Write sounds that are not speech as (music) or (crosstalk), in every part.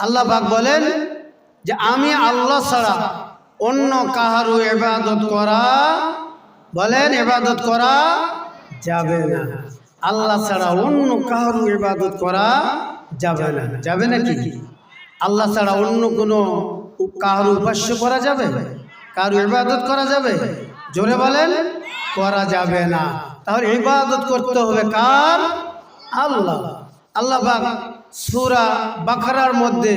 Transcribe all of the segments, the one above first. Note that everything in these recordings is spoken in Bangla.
আল্লাহ পাক বলেন যে আমি আল্লাহ ছাড়া অন্য কাহারু এবাদত করা, বলেন এবাদত করা যাবে না। আল্লাহ ছাড়া অন্য কাহারু ইবাদত করা যাবে না। যাবে নাকি আল্লাহ ছাড়া অন্য কোনো কাহারু উপাস্য করা যাবে? কারু ইবাদত করা যাবে? জোরে বলেন, করা যাবে না। তাহলে ইবাদত করতে হবে কার? আল্লাহ। আল্লাহ সূরা বাকারার মধ্যে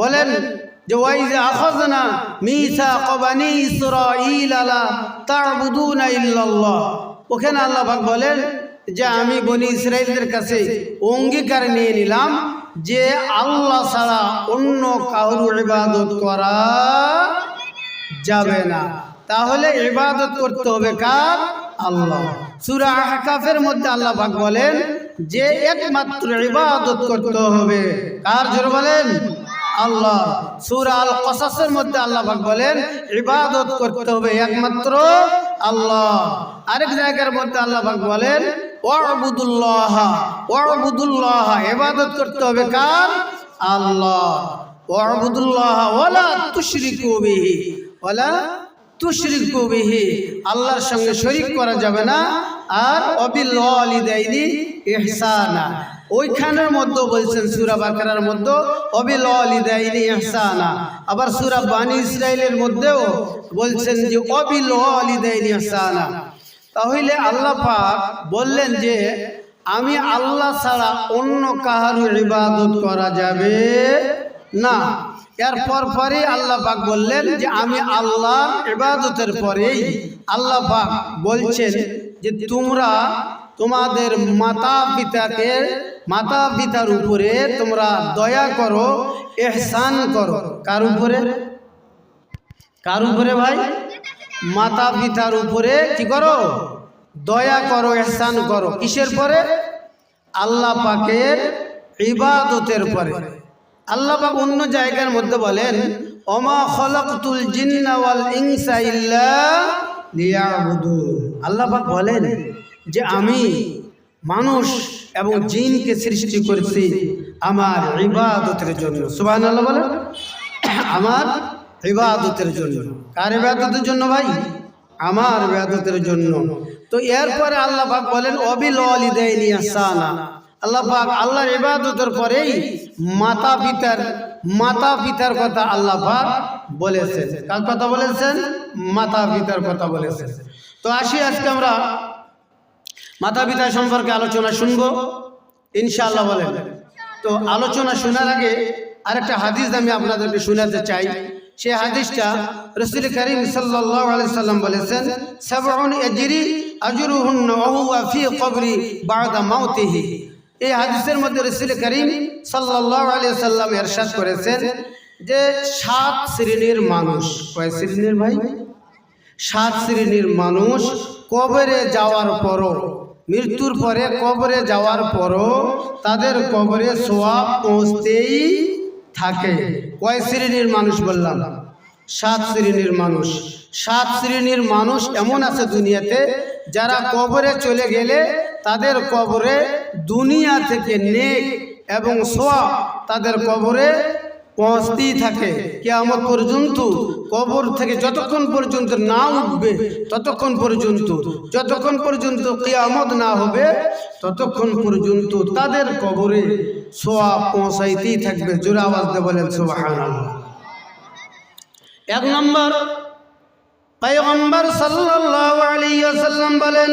বলেন যে, ওয়াইজে আখাযনা মিসাক বানি ইসরাঈল লা তা'বুদুনা ইল্লাল্লাহ। ওখানে আল্লাহ বলেন যে, আমি বনি ইসরায়েলদের কাছে অঙ্গীকার নিয়ে নিলাম যে, আল্লাহ ছাড়া অন্য কারুর ইবাদত করা যাবে না। তাহলে ইবাদত করতে হবে কার? আল্লাহ। সূরা আহকাফের মধ্যে আল্লাহ পাক বলেন যে একমাত্র ইবাদত করতে হবে। কার জোর বলেন? আল্লাহ। সূরা আল কসাসের মধ্যে আল্লাহ পাক বলেন ইবাদত করতে হবে একমাত্র আল্লাহ। আরেক জায়গার মধ্যে আল্লাহ পাক বলেন ওয়াবুদুল্লাহ। ওয়াবুদুল্লাহ, ইবাদত করতে হবে কার? আল্লাহ। ওয়াবুদুল্লাহ, ওয়ালা তুশরিকু বিহি। ওয়ালা তুশরিকু বিহি, আল্লাহর সঙ্গে শরীক করা যাবে না, আর অবিল ওয়ালিদাইনি ইহসানা। ওইখানের মধ্যে বলছেন সূরা বাকারার মধ্যে অবিল ওয়ালিদাইনি ইহসানা। আবার সুরা বানি ইসরাইলের মধ্যেও বলছেন যে অবিল ওয়ালিদাইনি ইহসানা। তাহলে আল্লাহ পাক বললেন যে, আমি আল্লাহ ছাড়া অন্য কাহারু ইবাদত করা যাবে না। এরপর পরে আল্লাহ পাক বললেন যে আমি আল্লাহ ইবাদতের পরেই আল্লাহ পাক বলছেন যে তোমরা তোমাদের মাতা পিতাকে মাতা পিতার উপরে তোমরা দয়া করো, এহসান করো। কার উপরে? কার উপরে ভাই? মাতা পিতার উপরে কি করো? দয়া করো, এহসান করো। কিসের পরে? আল্লাহ পাকের ইবাদতের পরে। আল্লাহ অন্য জায়গার মধ্যে বলেন অমা আল্লাহ বলেন যে, আমি মানুষ এবং জিনকে সৃষ্টি করেছি আমার ইবাদতের জন্য। সুবহানাল্লাহ বলেন। আমার ইবাদতের জন্য। কার ইবাদতের জন্য ভাই? আমার ইবাদতের জন্য। তো এরপরে আল্লাহ বলেন, অবিল ওয়ালিদাইনি ইহসানা আল্লাহ পাক আল্লাহর ইবাদতের পরেই মাতা পিতার মাতা পিতার কথা আল্লাহ পাক বলেছেন। কার কথা বলেছেন? মাতা পিতার কথা বলেছেন। তো আসি আজকে আমরা মাতা পিতা সম্পর্কে আলোচনা শুনব। ইনশাআল্লাহ বলেন। তো আলোচনা শোনার আগে আরেকটা হাদিস আমি আপনাদেরকে শোনাতে চাই। সেই হাদিসটা রসুল করিম সাল্লাল্লাহু আলাইহি সাল্লাম বলেছেন, সাবউন আজরি আজরুহুন ওয়া ফি কবরি বাদা মাউতিহি। এই হাদিসের মধ্যে রসুল করিম সাল্লাল্লাহু আলাইহি সাল্লাম এরশাদ করেছেন যে সাত শ্রেণির মানুষ। কয় শ্রেণির ভাই? সাত শ্রেণির মানুষ কবরে যাওয়ার পরও, মৃত্যুর পরে কবরে যাওয়ার পরও তাদের কবরে সোয়াব পৌঁছতেই থাকে। কয় শ্রেণির মানুষ বললাম? সাত শ্রেণির মানুষ। সাত শ্রেণির মানুষ এমন আছে দুনিয়াতে যারা কবরে চলে গেলে তাদের কবরে দুনিয়া থেকে নেক এবং সোয়াব তাদের কবরে পৌঁছতেই থাকে। কেয়ামত পর্যন্ত কবর থেকে যতক্ষণ পর্যন্ত না উঠবে ততক্ষণ পর্যন্ত যতক্ষণ পর্যন্ত কেয়ামত না হবে ততক্ষণ পর্যন্ত তাদের কবরে সোয়া পৌঁছাইতেই থাকবে। জোরে আওয়াজ দিয়ে বলেন সুবহানাল্লাহ। এক নম্বর পয়গম্বর সাল্লাল্লাহু আলাইহি ওয়াসাল্লাম বলেন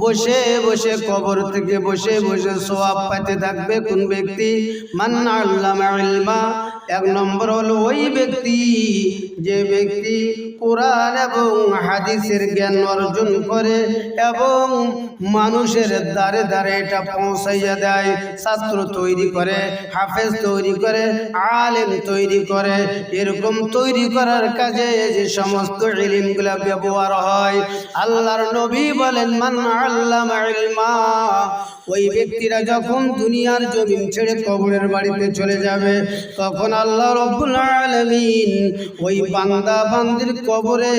বসে বসে কবর থেকে বসে বসে সোয়াব পাইতে থাকবে কোন ব্যক্তি? মান আল্লামা এক নম্বর হলো ওই ব্যক্তি, যে ব্যক্তি কোরআন এবং হাদিসের জ্ঞান অর্জন করে এবং মানুষের দ্বারে দ্বারে এটা পৌঁছাইয়া দেয়, ছাত্র তৈরি করে, হাফেজ তৈরি করে, আলেম তৈরি করে। এরকম তৈরি করার কাজে যে সমস্ত ইলিমগুলা ব্যবহার হয়, আল্লাহর নবী বলেন, মান ওই ব্যক্তিরা যখন দুনিয়ার জমিন ছেড়ে কবরের বাড়িতে চলে যাবে, তখন আল্লাহ রব্বুল আলামিন ওই বান্দা বান্দির কবরে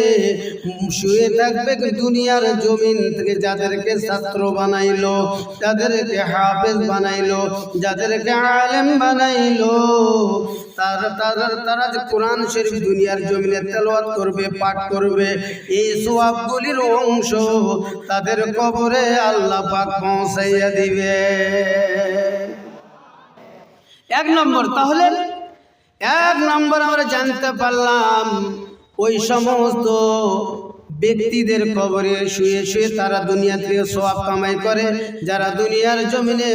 শুয়ে থাকবে দুনিয়ার জমিন থেকে যাদেরকে ছাত্র বানাইলো, যাদেরকে হাফেজ বানাইলো, যাদেরকে আলেম বানাইলো। তারা তারা যে কোরআন শরীফ দুনিয়ার জমিনে তেলাওয়াত করবে, পাঠ করবে। এই সোয়াবগুলির অংশ তাদের কবরে আল্লাহ পাক পৌঁছাইয়া দিবে। এক নম্বর তাহলে, এক নম্বর আমরা জানতে পারলাম, ওই সমস্ত ব্যক্তিদের কবরে শুয়ে শুয়ে তারা দুনিয়া থেকে সওয়াব কামাই করে, যারা দুনিয়ার জমিনে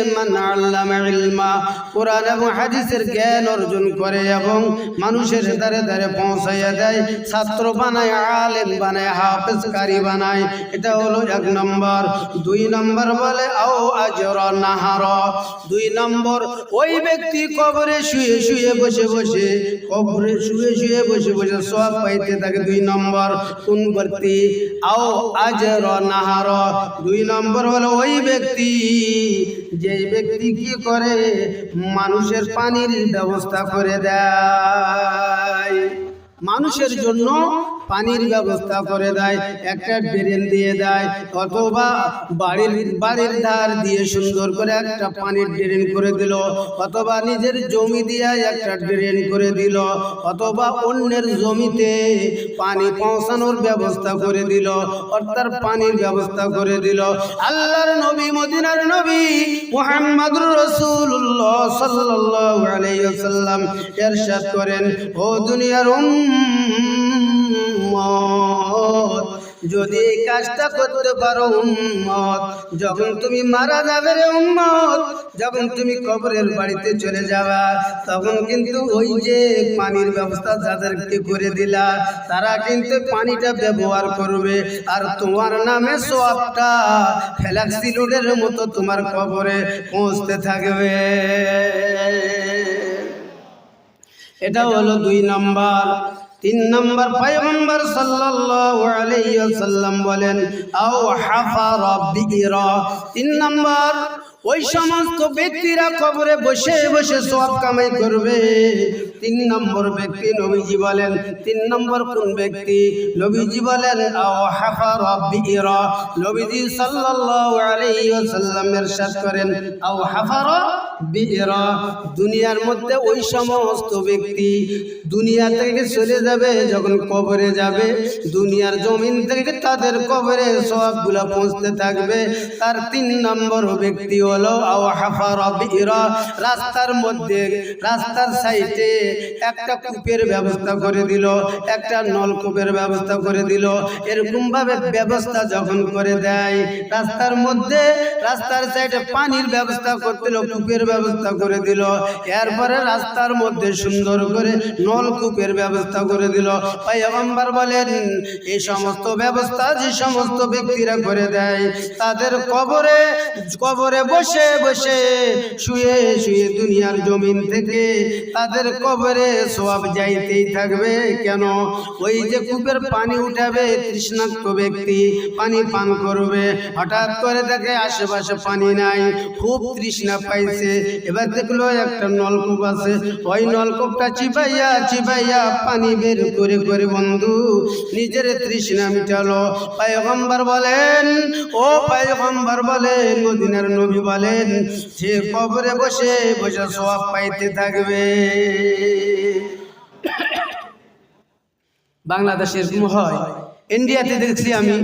কোরআন এবং হাদিসের জ্ঞান অর্জন করে এবং মানুষের দ্বারে দ্বারে পৌঁছাইয়া দেয়, ছাত্র বানায়, আলেম বানায় হাফেজ কারি বানায়। এটা হলো এক নম্বর। দুই নম্বর বলে, আও আজর নাহার। দুই নম্বর, ওই ব্যক্তি কবরে শুয়ে শুয়ে বসে বসে, কবরে শুয়ে শুয়ে বসে বসে সব পাইতে থাকে। দুই নম্বর কোন ব্যক্তি আও আজর নাহার। দুই নম্বর হলো ওই ব্যক্তি যে ব্যক্তি কি করে? মানুষের পানির ব্যবস্থা করে দেয়। মানুষের জন্য পানির ব্যবস্থা করে দেয়, একটা ড্রেন দিয়ে দেয়, অথবা বাড়ির বাড়ির ধার দিয়ে সুন্দর করে একটা পানির ড্রেন করে দিল, অথবা নিজের জমি দিয়ে একটা ড্রেন করে দিল, অথবা অন্যের জমিতে পানি পৌঁছানোর ব্যবস্থা করে দিল, অর্থাৎ পানির ব্যবস্থা করে দিল। আল্লাহর নবী, মদিনার নবী মুহাম্মদুর রাসূলুল্লাহ সাল্লাল্লাহু আলাইহি ওয়াসাল্লাম করেন, ও দুনিয়ার উম্মত যদি কাজটা করতে পারো উম্মত, যখন তুমি মারা যাবে রে উম্মত, যখন তুমি কবরের বাড়িতে চলে যাবা, তখন কিন্তু ওই যে পানির ব্যবস্থা যাদেরকে করে দিলা, তারা কিন্তু পানিটা ব্যবহার করবে। আর তোমার নামে সোয়াবটা ফ্যালাক্সি লোডের মতো তোমার কবরে পৌঁছতে থাকবে। এটা হলো দুই নম্বর। তিন নম্বর পয়গম্বর ওয়াসাল্লাম বলেন তিন নম্বর ওই সমস্ত ব্যক্তিরা কবরে বসে বসে সব কামাই করবে। তিন নম্বর ব্যক্তি নবীজি বলেন, তিন নম্বর কোন ব্যক্তি? নবীজি বলেন নবীজি সাল্লাল্লাহু আলাইহি করেন দুনিয়ার মধ্যে ওই সমস্ত ব্যক্তি দুনিয়া থেকে চলে যাবে, যখন কবরে যাবে, দুনিয়ার জমিন থেকে তাদের কবরে সবগুলো পৌঁছতে থাকবে। তার তিন নম্বর ব্যক্তি হাফারা রাস্তার মধ্যে, রাস্তার সাইডে একটা কূপের ব্যবস্থা করে দিল, একটা নলকূপের ব্যবস্থা করে দিল। এরকম ভাবে ব্যবস্থা যখন করে দেয়, রাস্তার মধ্যে, রাস্তার সাইডে পানির ব্যবস্থা করতে কূপের ব্যবস্থা করে দিল। এরপরে রাস্তার মধ্যে সুন্দর করে নলকূপের ব্যবস্থা করে দিল। পয়গম্বর বলেন এই সমস্ত ব্যবস্থা যে সমস্ত ব্যক্তিরা করে দেয়, তাদের কবরে কবরে বসে বসে বসে শুয়ে শুয়ে দুনিয়ার জমিন থেকে তাদের কবরে সব যাইতেই থাকবে। কেন? ওই যে কূপের পানি উঠাবে তৃষ্ণাক্ত ব্যক্তি পানি পান করবে। হঠাৎ করে দেখে আশেপাশে পানি নাই, খুব তৃষ্ণা পাইছে। এবার দেখল একটা নলকূপ আছে। ওই নলকূপটা চিবাইয়া চিবাইয়া পানি বের করে করে বন্ধু, নিজের তৃষ্ণা মিটালো। পায়গম্বর বলেন, ও পায়গম্বর বলেন, মদিনার নবী বলেন সে কবরে বসে বসে সব পাইতে থাকবে। বাংলাদেশে এরকম হয়। ইন্ডিয়াতে দেখছি আমি।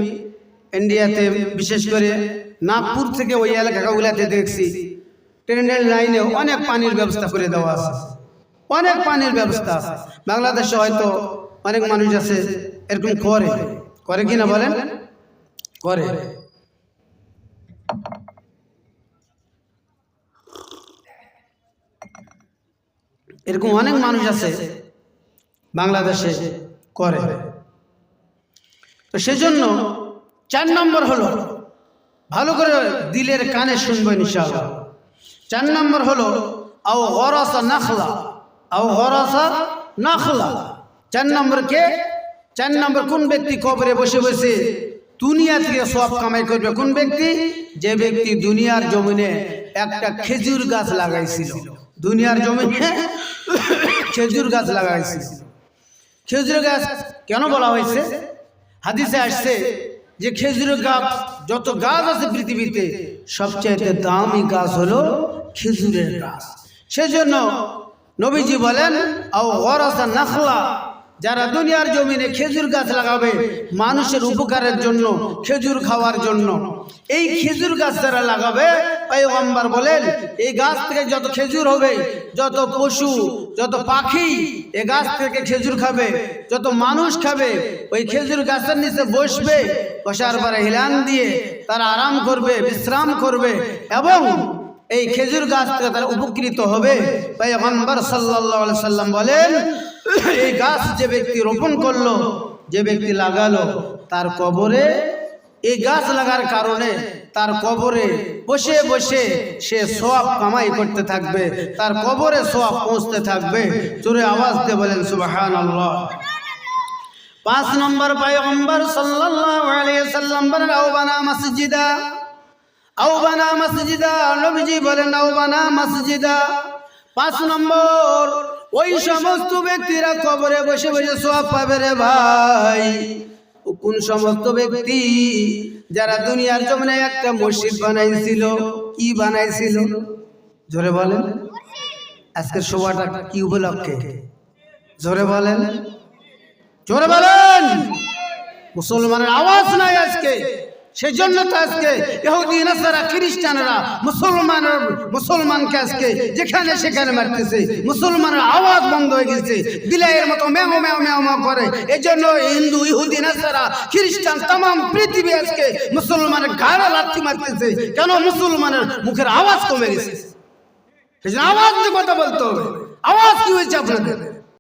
ইন্ডিয়াতে বিশেষ করে নাগপুর থেকে ওই এলাকাগুলাতে দেখছি। ট্রেনের লাইনে অনেক পানির ব্যবস্থা করে দেওয়া আছে। অনেক পানির ব্যবস্থা আছে। বাংলাদেশে হয়তো অনেক মানুষ আছে এরকম করে। করে কিনা বলেন? করে। এরকম অনেক মানুষ আছে বাংলাদেশে করে। তো সেজন্য চার নম্বর হলো ভালো করে দিলের কানে শুনবেন ইনশাআল্লাহ। চার নম্বর হলো আও গরাসা নাখলা। আও গরাসা নাখলা। চার নম্বর কে? চার নম্বর কোন ব্যক্তি কবরে বসে বসে দুনিয়া থেকে সব কামাই করবে কোন ব্যক্তি? যে ব্যক্তি দুনিয়ার জমিনে একটা খেজুর গাছ লাগাইছিল। দুনিয়ার জমিনে (laughs) খেজুর গাছ লাগাইছিল খেজুর গাছ কেন বলা হয়েছে? হাদিসে আসছে যে খেজুর গাছ যত গাছ আছে পৃথিবীতে সবচাইতে দামি গাছ হলো খেজুরের গাছ। সেজন্য নবীজি বলেন আও গরাসা নাখলা যারা দুনিয়ার জমিনে খেজুর গাছ লাগাবে মানুষের উপকারের জন্য খেজুর খাওয়ার জন্য। এই খেজুর গাছ যারা লাগাবে পয়গম্বর বলেন, এই গাছ থেকে যত খেজুর হবে, যত পশু, যত পাখি এই গাছ থেকে খেজুর খাবে, যত মানুষ খাবে, ওই খেজুর গাছের নিচে বসবে, বসার পরে হিলান দিয়ে তারা আরাম করবে, বিশ্রাম করবে এবং এই খেজুর গাছ থেকে তারা উপকৃত হবে। পয়গম্বর আলাইহি সাল্লাম বলেন, এই গাছ যে ব্যক্তি রোপণ করল, যে ব্যক্তি লাগালো, তার কবরে এই গাছ লাগার কারণে তার কবরে বসে বসে সে সব কামাই করতে থাকবে, তার কবরে সব পৌঁছতে থাকবে। চোরে আওয়াজ দিয়ে বলেন সুবাহান আল্লাহ পাঁচ নম্বর আলাইহি সাল্লাম বলেন আওবানা মসজিদা আওবানা মসজিদা। নবীজি বলেন আওবানা মসজিদা। পাঁচ নম্বর, ওই সমস্ত ব্যক্তিরা কবরে বসে বসে সব পাবে রে ভাই। কোন সমস্ত ব্যক্তি যারা দুনিয়ার জমিনে একটা মসজিদ বানাইছিল, কি বানাইছিল? জোরে বলেন। আজকের সভাটা কি উপলক্ষে? জোরে বলেন। জোরে বলেন। মুসলমানের আওয়াজ নাই আজকে। সেজন্য তো আজকে ইহুদি, নাসারা, খ্রিস্টানরা মুসলমানের, মুসলমানকে আজকে যেখানে সেখানে মারতেছে, মুসলমানের আওয়াজ বন্ধ হয়ে গেছে, বিলাইয়ের মতো ম্যাও ম্যাও ম্যাও ম্যাও করে। এই জন্য হিন্দু, ইহুদি, নাসারা, খ্রিস্টান তাম পৃথিবী আজকে মুসলমানের ঘাড়ে লাথি মারতেছে। কেন? মুসলমানের মুখের আওয়াজ কমে গেছে। সেই জন্য আওয়াজ কথা বলতে হবে। আওয়াজ কি হয়েছে আপনাদের?